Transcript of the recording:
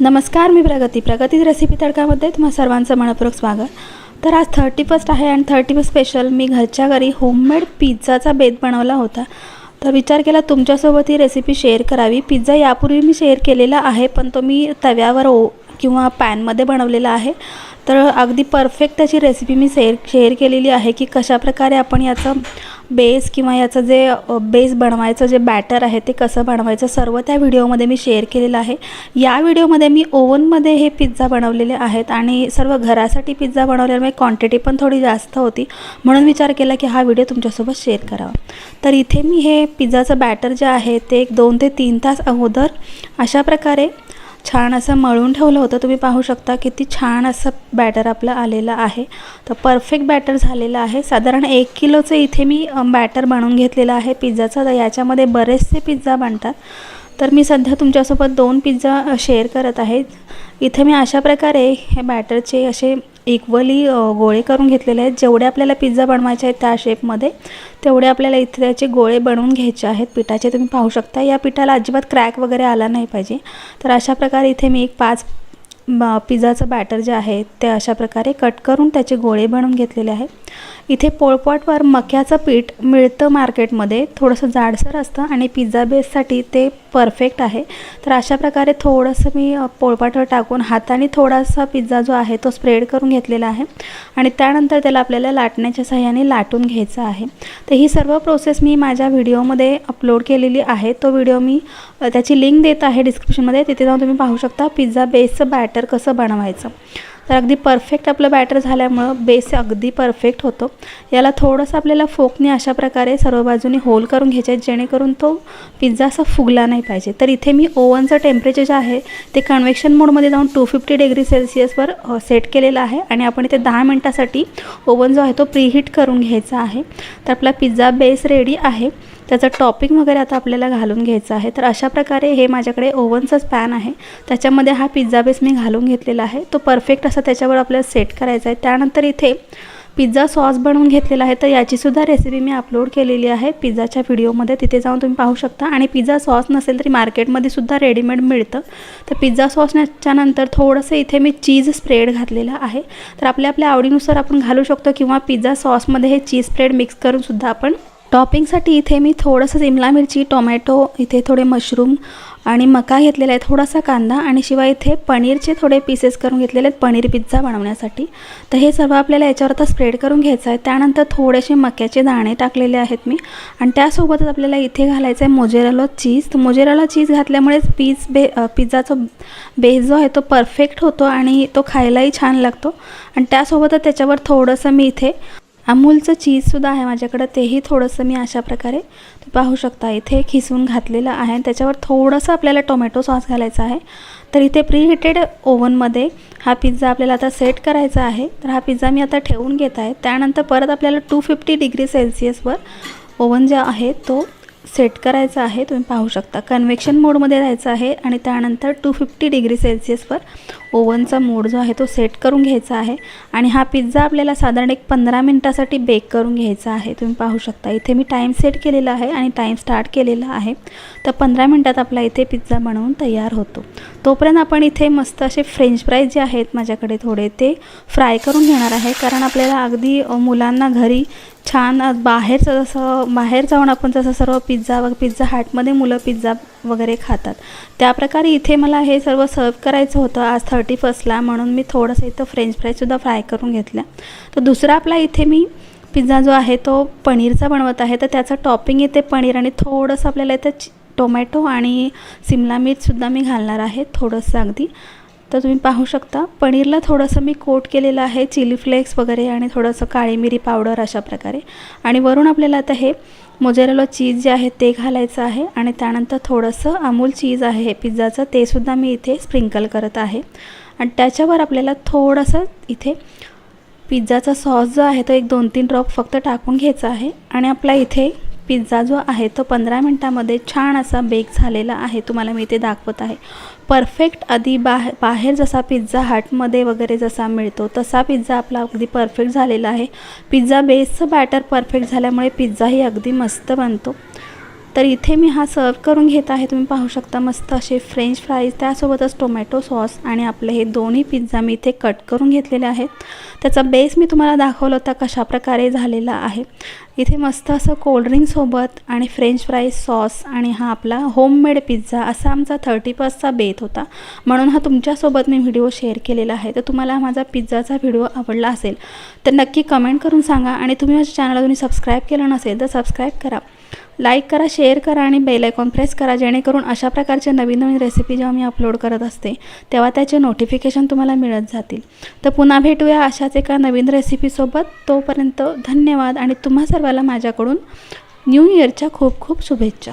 नमस्कार मी प्रगती. प्रगती रेसिपी तडकामध्ये तुम्हा सर्वांचं मनपूर्वक स्वागत. तर आज थर्टी फर्स्ट आहे आणि थर्टी फर्स्ट स्पेशल मी घरच्या घरी होममेड पिझ्झाचा बेत बनवला होता. तर विचार केला तुमच्यासोबत ही रेसिपी शेअर करावी. पिझ्झा यापूर्वी मी शेअर केलेला आहे पण तो मी तव्यावर ओ किंवा पॅनमध्ये बनवलेला आहे. तर अगदी परफेक्ट त्याची रेसिपी मी शेअर शेअर केलेली आहे की कशाप्रकारे आपण याचं बेस किंवा याचं जे बेस बनवायचं जे बॅटर आहे ते कसं बनवायचं सर्व त्या व्हिडिओमध्ये मी शेअर केलेलं आहे. या व्हिडिओमध्ये मी ओव्हनमध्ये हे पिझ्झा बनवलेले आहेत आणि सर्व घरासाठी पिझ्झा बनवल्यामुळे क्वांटिटी पण थोडी जास्त होती. म्हणून विचार केला की हा व्हिडिओ तुमच्यासोबत शेअर करावा. तर इथे मी हे पिझ्झाचं बॅटर जे आहे ते एक दोन ते तीन तास अगोदर अशा प्रकारे छान असं मळून ठेवलं होतं. तुम्ही पाहू शकता किती छान असं बॅटर आपलं आलेलं आहे. तर परफेक्ट बॅटर झालेलं आहे. साधारण एक किलोचं इथे मी बॅटर बनवून घेतलेलं आहे पिझ्झाचं तर याच्यामध्ये बरेचसे पिझ्झा बनतात. तर मी सध्या तुमच्यासोबत दोन पिझ्झा शेअर करत आहे. इथे मी अशा प्रकारे हे बॅटरचे असे इक्वली गोळे करून घेतलेले आहेत. जेवढे आपल्याला पिझ्झा बनवायचे आहेत त्या शेपमध्ये तेवढे आपल्याला इथे त्याचे गोळे बनवून घ्यायचे आहेत. पिठाचे तुम्ही पाहू शकता. या पिठाला अजिबात क्रॅक वगैरे आला नाही पाहिजे. तर अशा प्रकारे इथे मी एक पाच ब पिझ्झाचं बॅटर जे आहे ते अशा प्रकारे कट करून त्याचे गोळे बनवून घेतलेले आहेत. इथे पोळपाटवर मक्याचं पीठ मिळतं मार्केटमध्ये. थोडंसं जाडसर असतं आणि पिझ्झा बेससाठी ते परफेक्ट आहे. तर अशा प्रकारे थोडंसं मी पोळपाटवर टाकून हाताने थोडासा पिझ्झा जो आहे तो स्प्रेड करून घेतलेला आहे. आणि त्यानंतर त्याला आपल्याला लाटण्याच्या सहाय्याने लाटून घ्यायचं आहे. तर ही सर्व प्रोसेस मी माझ्या व्हिडिओमध्ये अपलोड केलेली आहे. तो व्हिडिओ मी त्याची लिंक देत आहे डिस्क्रिप्शनमध्ये तिथे जाऊन तुम्ही पाहू शकता पिझ्झा बेसचं बॅटर कसं बनवायचं. तर अगदी परफेक्ट आपलं बॅटर झाल्यामुळं बेस अगदी परफेक्ट होतो. याला थोडंसं आपल्याला फोकने अशा प्रकारे सर्व बाजूनी होल करून घ्यायचे आहेत जेणेकरून तो पिझ्झा असा फुगला नाही पाहिजे. तर इथे मी ओव्हनचं टेम्परेचर जे आहे ते कन्व्हेक्शन मोडमध्ये जाऊन टू फिफ्टी डिग्री सेल्सिअसवर सेट केलेलं आहे आणि आपण इथे दहा मिनटासाठी ओव्हन जो आहे तो प्रीहीट करून घ्यायचा आहे. तर आपला पिझ्झा बेस रेडी आहे. त्याचं टॉपिंग वगैरे आता आपल्याला घालून घ्यायचं आहे. तर अशा प्रकारे हे माझ्याकडे ओव्हनचंच पॅन आहे. त्याच्यामध्ये हा पिझ्झा बेस मी घालून घेतलेला आहे. तो परफेक्ट असा त्याच्यावर आपल्याला सेट करायचा आहे. त्यानंतर इथे पिझ्झा सॉस बनवून घेतलेला आहे. तर याचीसुद्धा रेसिपी मी अपलोड केलेली आहे. पिझ्झाच्या व्हिडिओमध्ये तिथे जाऊन तुम्ही पाहू शकता. आणि पिझ्झा सॉस नसेल तरी मार्केटमध्ये सुद्धा रेडीमेड मिळतं. तर पिझ्झा सॉसच्या नंतर थोडंसं इथे मी चीज स्प्रेड घातलेलं आहे. तर आपल्या आपल्या आवडीनुसार आपण घालू शकतो किंवा पिझ्झा सॉसमध्ये हे चीज स्प्रेड मिक्स करूनसुद्धा आपण टॉपिंगसाठी इथे मी थोडंसं शिमला मिरची टोमॅटो इथे थोडे मशरूम आणि मका घेतलेला आहे थोडासा कांदा आणि शिवाय इथे पनीरचे थोडे पीसेस करून घेतलेले आहेत पनीर पिझ्झा बनवण्यासाठी. तर हे सर्व आपल्याला याच्यावर आता स्प्रेड करून घ्यायचं आहे. त्यानंतर थोडेसे मक्याचे दाणे टाकलेले आहेत मी. आणि त्यासोबतच आपल्याला इथे घालायचं आहे मोजेरालो चीज तर मोजेराला चीज घातल्यामुळेच पीज बे पिझ्झाचा बेस जो आहे तो परफेक्ट होतो आणि तो खायलाही छान लागतो. आणि त्यासोबतच त्याच्यावर थोडंसं मी इथे अमूलचं चीजसुद्धा आहे माझ्याकडं तेही थोडंसं मी अशा प्रकारे पाहू शकता. इथे खिसून घातलेलं आहे आणि त्याच्यावर थोडंसं आपल्याला टोमॅटो सॉस घालायचा आहे. तर इथे प्रीहिटेड ओव्हनमध्ये हा पिझ्झा आपल्याला आता सेट करायचा आहे. तर हा पिझ्झा मी आता ठेवून घेत आहे. त्यानंतर परत आपल्याला टू फिफ्टी डिग्री सेल्सिअसवर ओव्हन जे आहे तो सेट करायचं आहे तुम्ही पाहू शकता. कन्व्हेक्शन मोडमध्ये राहायचं आहे आणि त्यानंतर टू फिफ्टी डिग्री सेल्सिअसवर ओव्हनचा मोड जो आहे तो सेट करून घ्यायचा आहे. आणि हा पिझ्झा आपल्याला साधारण एक पंधरा मिनटासाठी बेक करून घ्यायचा आहे. तुम्ही पाहू शकता. इथे मी टाईम सेट केलेला आहे आणि टाईम स्टार्ट केलेला आहे. तर पंधरा मिनटात आपला इथे पिझ्झा बनवून तयार होतो. तोपर्यंत आपण इथे मस्त असे फ्रेंच फ्राईज जे आहेत माझ्याकडे थोडे ते फ्राय करून घेणार आहे. कारण आपल्याला अगदी मुलांना घरी छान बाहेरचं जसं बाहेर जाऊन आपण जसं सर्व पिझ्झा व पिझ्झा हॅटमध्ये मुलं पिझ्झा वगैरे खातात. त्याप्रकारे इथे मला हे सर्व सर्व करायचं होतं आज थर्टी फर्स्टला म्हणून मी थोडंसं इथं फ्रेंच फ्रायसुद्धा फ्राय करून घेतल्या. तर दुसरा आपला इथे मी पिझ्झा जो आहे तो पनीरचा बनवत आहे. तर त्याचं टॉपिंग इथे पनीर आणि थोडंसं आपल्याला इथं चि- टोमॅटो आणि सिमला मिरचसुद्धा मी घालणार आहे थोडंसं अगदी. तर तुम्ही पाहू शकता. पनीरला थोडंसं मी कोट केलेलं आहे चिली फ्लेक्स वगैरे आणि थोडंसं काळी मिरी पावडर अशा प्रकारे. आणि वरून आपल्याला आता हे मोजेरेलो चीज जे आहे ते घालायचं आहे आणि त्यानंतर थोडंसं अमूल चीज आहे हे पिझ्झाचं ते सुद्धा मी इथे स्प्रिंकल करत आहे. आणि त्याच्यावर आपल्याला थोडंसं इथे पिझ्झाचा सॉस जो आहे तो एक दोन तीन ड्रॉप फक्त टाकून घ्यायचा आहे आणि आपला इथे पिझ्झा जो आहे तो पंधरा मिनटामध्ये छान असा बेक झालेला आहे. तुम्हाला मी इथे दाखवत आहे. परफेक्ट आधी बाहे बाहेर जसा पिझ्झा हाटमध्ये वगैरे जसा मिळतो तसा पिझ्झा आपला अगदी परफेक्ट झालेला आहे. पिझ्झा बेसचं बॅटर परफेक्ट झाल्यामुळे पिझ्झाही अगदी मस्त बनतो. तर इथे मी हा सर्व करून घेत आहे. तुम्ही पाहू शकता मस्त असे फ्रेंच फ्राईज त्यासोबतच टोमॅटो सॉस आणि आपले हे दोन्ही पिझ्झा मी इथे कट करून घेतलेले आहेत. त्याचा बेस मी तुम्हाला दाखवला होता कशा प्रकारे झालेला आहे. इथे मस्त असं कोल्ड्रिंकसोबत आणि फ्रेंच फ्राईज सॉस आणि हा आपला होममेड पिझ्झा असा आमचा थर्टी फर्स्टचा बेत होता. म्हणून हा तुमच्यासोबत मी व्हिडिओ शेअर केलेला आहे. तर तुम्हाला माझा पिझ्झाचा व्हिडिओ आवडला असेल तर नक्की कमेंट करून सांगा आणि तुम्ही माझ्या चॅनलला तुम्ही सबस्क्राईब केलं नसेल तर सबस्क्राईब करा. लाईक करा शेअर करा आणि बेल आयकॉन प्रेस करा जेणेकरून अशा प्रकारच्या नवीन नवीन रेसिपी जेव्हा मी अपलोड करत असते तेव्हा त्याचे नोटिफिकेशन तुम्हाला मिळत जातील. तर पुन्हा भेटूया अशाच एका नवीन रेसिपीसोबत तोपर्यंत धन्यवाद आणि तुम्हा सर्वाला माझ्याकडून न्यू इयरच्या खूप खूप शुभेच्छा.